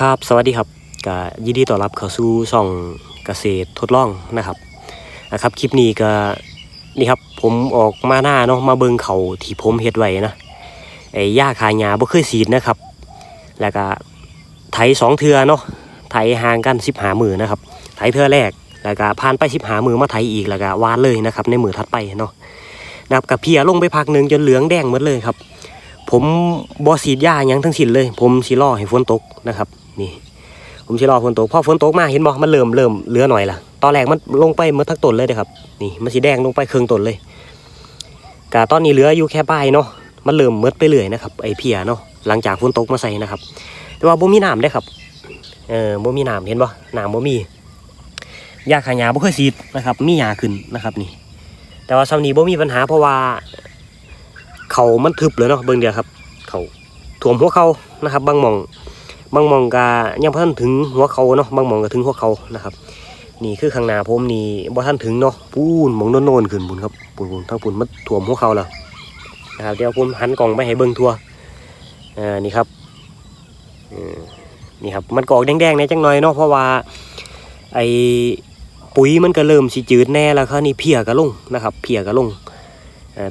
ครับสวัสดีครับก็ยินดีต้อนรับเข้าสู่ช่องเกษตรทดลองนะครับนะครับคลิปนี้ก็นี่ครับผมออกมาหน้าเนาะมาเบิงเขาที่ผมเฮ็ดไว้นะไอ้หญ้าคาหญ้าบ่เคยสีดนะครับ แล้วก็ไถสองเทือเนาะไถห่างกัน15มือนะครับไถเทือแรกแล้วก็ผ่านไป15มือมาไถอีกแล้วก็วานเลยนะครับ ในมือถัดไปเนาะนะครับกับเพียลงไปพักหนึงจนเหลืองแดงหมดเลยครับ ผมบ่สีดหญ้ายังทั้งสิ้นเลย ผมสิรอให้ฝนตกนะครับ นี่ ผมสิรอฝนตกพอฝนตกมาเห็นบ่มันเริ่มเริ่มเหลือหน่อยละตอนแรกมันลงไปหมดทั้งต้นเลยเด้ครับ นี่มันสีแดงลงไปครึ่งต้นเลยกะตอนนี้เหลืออยู่แค่ปลายเนาะมันเริ่มหมดไปเรื่อยนะครับไอเพียเนาะหลังจากฝนตกมาใส่นะครับ แต่ว่าบ่มีน้ำได้ครับเออบ่มีน้ำเห็นบ่น้ำบ่มีหญ้าขายาบ่เคยสีดนะครับ มีหญ้าขึ้นนะครับนี่ แต่ว่าซำนี้บ่มีปัญหาเพราะว่า เขามันทึบเลยเนาะเบิ่งเดียวครับ เขาท่วมหัวเขานะครับ บางหม่อง บางมองก็ยังบ่ทันถึงหัวเขาเนาะบางมองก็ถึงหัวเขานะครับนี่คือข้างหน้าผมนี่บ่ทันถึงเนาะปูนมองโน่นๆขึ้นบุญครับปูนปูนทั้งปูนมันท่วมหัวเขาแล้วนะครับเดี๋ยวผมหันกล่องไปให้เบิ่งทัวอ่านี่ครับนี่ครับมันกอกแดงๆในจังหน่อยเนาะเพราะว่าไอปุ๋ยมันก็เริ่มสิจืดแน่แล้วครับนี่เพียก็ลงนะครับเพียก็ลง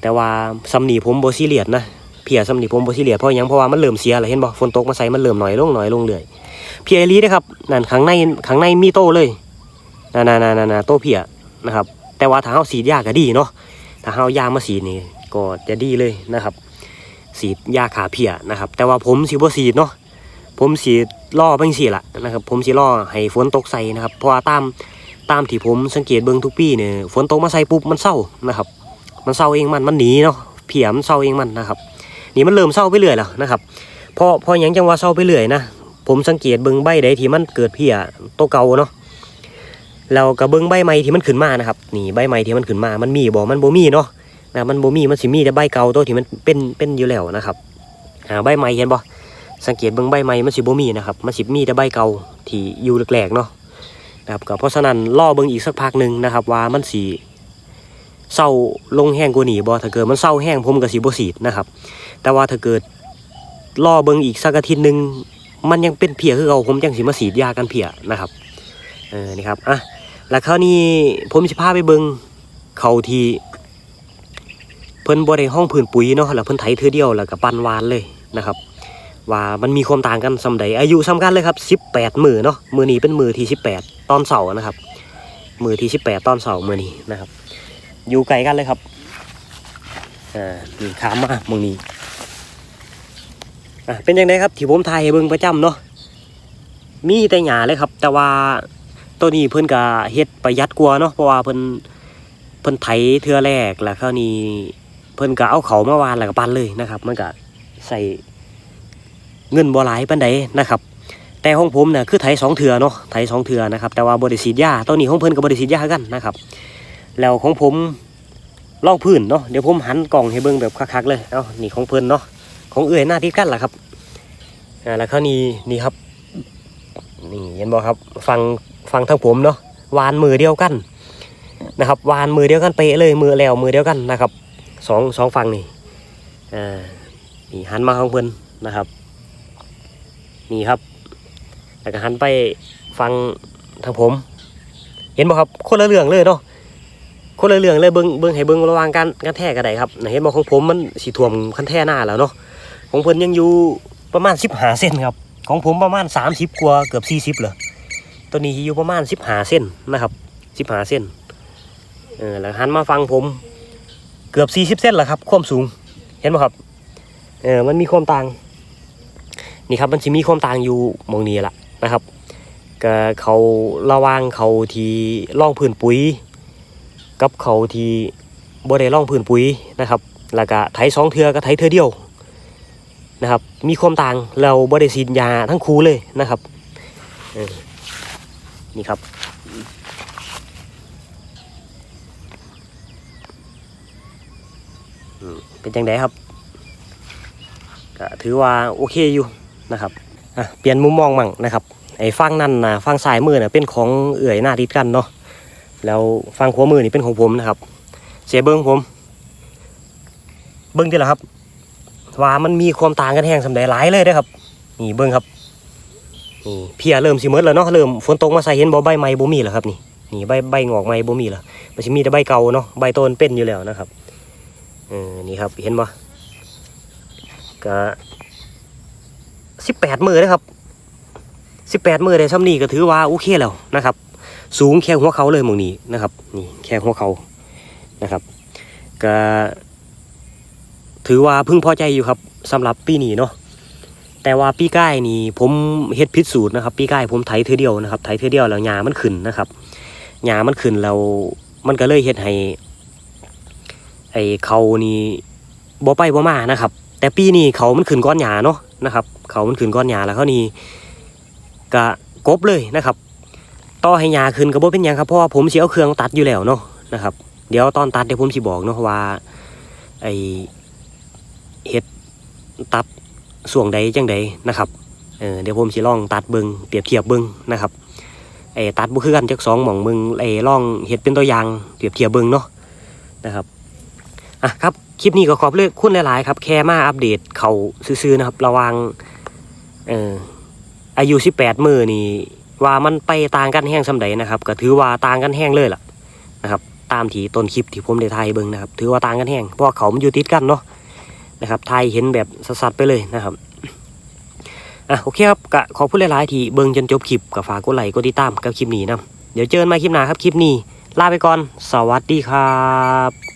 แต่ว่าสำนีผมโบซีเรียสนะ เพียสำนีผมบ่ซีเรียเพราะยังเพราะว่ามันเริ่มเสียแล้วเห็นบ่ฝนตกมาใส่มันเริ่มหน่อยลงหน่อยลงเรื่อยเพียอีหลีเด้อครับนั่นข้างในข้างในมีโตเลยนั่นๆๆๆโตเพียนะครับ แต่ว่าถ้าเฮาสีดยาก็ดีเนาะถ้าเฮายามาสีนี่ก็จะดีเลยนะครับ สีดยาขาเพียนะครับ แต่ว่าผมสิบ่สีดเนาะผมสีล่อเบิ่งสิล่ะนะครับ ผมสิล่อให้ฝนตกใส่นะครับเพราะว่าตามตามที่ผมสังเกตเบิ่งทุกปีเนี่ยฝนตกมาใส่ปุ๊บมันเศร้านะครับ มันเศร้าเองมันมันหนีเนาะเพียมันเศร้าเองมันนะครับ นี่มันเริ่มเศร้าไปเรื่อยแล้วนะครับพอพอยังจังว่าเศร้าไปเรื่อยนะผมสังเกตเบิ้งใบใดที่มันเกิดเพี้ยตัวเก่าเนาะแล้วก็เบิ้งใบใหม่ที่มันขึ้นมานะครับนี่ใบใหม่ที่มันขึ้นมา มันมีบ่มันบ่มีเนาะนะมันบ่มีมันสิมีแต่ใบเก่าตัวที่มันเป็นเป็นอยู่แล้วนะครับอ่าใบใหม่เห็นบ่สังเกตเบิ้งใบใหม่มันสิบ่มีนะครับมันสิมีแต่ใบเก่าที่อยู่แรกๆเนาะนะครับก็เพราะฉะนั้นรอเบิ้งอีกสักพักหนึ่งนะครับว่ามันสิ เศร้าลงแห้งกว่านี้บ่ถ้าเกิดมันเศร้าแห้งผมก็สิบ่สีดนะครับ แต่ว่าถ้าเกิดรอเบิงอีกสักอาทิตย์หนึ่งมันยังเป็นเพียคือเราผมยังสิมาสีดยากันเพียนะครับเออนี่ครับอะแล้วคราวนี้ผมสิพาไปเบิงเขาทีเพิ่นบ่ได้ห้องผืนปุ๋ยเนาะแล้วเพิ่นไถเทือเดียวแล้วก็ปันวานเลยนะครับ ว่ามันมีความต่างกันสำใดอายุซ้ำกันเลยครับ18มือเนาะมือนี้เป็นมือที่18 ตอนเสาร์นะครับ มือที่18 ตอนเสาร์มือนี้นะครับ อยู่ไกลกันเลยครับอ่านี่ขามมาหมองนี้อะเป็นยังไงครับที่ผมถ่ายให้เบิ่งประจำเนาะมีแต่หญ้าเลยครับ แต่ว่าตัวนี้เพิ่นก็เฮ็ดประหยัดกว่าเนาะเพราะว่าเพิ่นเพิ่นไถเทื่อแรกแล้วคราวนี้เพิ่นก็เอาเขามาวานแล้วก็ปั้นเลยนะครับ มันก็ใส่เงินบ่หลายปานใดนะครับ แต่ของผมเนี่ยคือไถสองเทื่อเนาะไถสองเทื่อนะครับ แต่ว่าบ่ได้ฉีดยาตัวนี้ของเพิ่นก็บ่ได้ฉีดยากันนะครับ แล้วของผมล่องพื้นเนาะเดี๋ยวผมหันกล่องให้เบิ่งแบบคักๆเลยเอ้านี่ของเพิ่นเนาะของเอื่อยหน้าที่กั้นล่ะครับอ่าแล้วครานี้นี่ครับนี่เห็นบ่ครับฟังฟังทางผมเนาะวานมือเดียวกันนะครับ วานมือเดียวกันเป๊ะเลยมือแล้วมือเดียวกันนะครับสองสองฝั่งนี่อ่านี่หันมาของเพิ่นนะครับ นี่ครับ แล้วก็หันไปฟังทางผม เห็นบ่ครับคนละเรื่องเลยเนาะ คนละเรื่องเลยเบิ้งเบิ้งให้เบิ้งระว่างการการแท้กันได้ครับนเห็นบอกของผมมันสีท่วมคันแท้หน้าแล้วเนาะของเพิ่นยังอยู่ประมาณสิบหาเส้นครับ ของผมประมาณสามสิบกว่าเกือบสี่สิบเลยตัวนี้อยู่ประมาณสิบหาเส้นนะครับสิบหาเส้นเออแล้วหันมาฟังผมเกือบสี่สิบเส้นแหละครับความสูงเห็นไหมครับเออมันมีความต่างนี่ครับมันจะมีความต่างอยู่มองนี้แหละนะครับก็เขาระวางเขาที่ล่องพื้นปุ๋ย กับเขาที่บ่ได้ล่องพื้นปุ๋ยนะครับแล้วก็ไถสองเทือก็ไถเทือเดียวนะครับมีความต่างเราบ่ได้ฉีดยาทั้งคู่เลยนะครับนี่ครับเป็นจังไดครับก็ถือว่าโอเคอยู่นะครับเปลี่ยนมุมมองมั่งนะครับไอ้ฟังนั่นนะฟังซ้ายมือน่ะเป็นของเอื่อยหน้าติดกันเนาะ แล้วฟังขวมือนี่เป็นของผมนะครับ เสียเบิ้งผม เบิ้งที่ละครับ ว่ามันมีความต่างกันแห้งสำใดงหลายเลยเด้อครับ นี่เบิ้งครับนี่เพียเริ่มสิหมดแล้วเนาะเริ่มฝนตกมาใส่เห็นบ่ใบไม้บ่มีแล้วครับนี่นี่ใบใบงอกไม้บ่มีแล้วมันสิมีแต่ใบเก่าเนาะใบต้นเป็นอยู่แล้วนะครับเออนี่ครับเห็นบ่ก็สิบแปดมือนะครับสิบแปดมือได้ซ้ำนี่ก็ถือว่าโอเคแล้วนะครับ สูงแค่หัวเขาเลยมองนี้นะครับนี่แค่หัวเขานะครับก็ถือว่าพึงพอใจอยู่ครับสำหรับปีนี้เนาะแต่ว่าปีใกล้นี่ผมเฮ็ดพิษสูตรนะครับ ปีใกล้ผมไถเทือเดียวนะครับไถเทือเดียวแล้วหญ้ามันขึ้นนะครับหญ้ามันขึ้นแล้วมันก็เลยเฮ็ดให้ไอ้เขานี่บ่ไปบ่มานะครับ แต่ปีนี้เขามันขึ้นก้อนหญ้าเนาะนะครับ เขามันขึ้นก้อนหญ้าแล้วเขานี่ก็กบเลยนะครับ ต่อให้ยาขึ้นก็บ่เป็นยังครับเพราะว่าผมเสิเอาเครื่องตัดอยู่แล้วเนาะนะครับ เดี๋ยวตอนตัดเดี๋ยวผมสิบอกเนาะว่าไอเฮ็ดตัดส่วงใดจังใดนะครับเออเดี๋ยวผมสิลองตัดเบิงเปรียบเทียบเบิงนะครับไอตัดบ่คือกันจักสองหม่องเบิงไอลองเฮ็ดเป็นตัวอย่างเปรียบเทียบเบิงเนาะนะครับอะครับคลิปนี้ก็ขอบเลยคุณหลายๆครับแค่มาอัปเดตเขาซื่อๆนะครับ ระวังเอออายุ 18 มือนี่ ว่ามันไปต่างกันแห้งสำใดนะครับ ก็ถือว่าต่างกันแห้งเลยล่ะนะครับ ตามที่ต้นคลิปที่ผมได้ถ่ายเบิ่งนะครับ ถือว่าต่างกันแห้งเพราะเขามันอยู่ติดกันเนาะนะครับถ่ายเห็นแบบสัดๆไปเลยนะครับอะโอเคครับก็ขอบคุณหลายๆที่เบิ่งจนจบคลิปก็ฝากกดไลค์กดติดตามกับคลิปนี้นะเดี๋ยวเจอกันใหมาคลิปหน้าครับคลิปนี้ลาไปก่อน สวัสดีครับ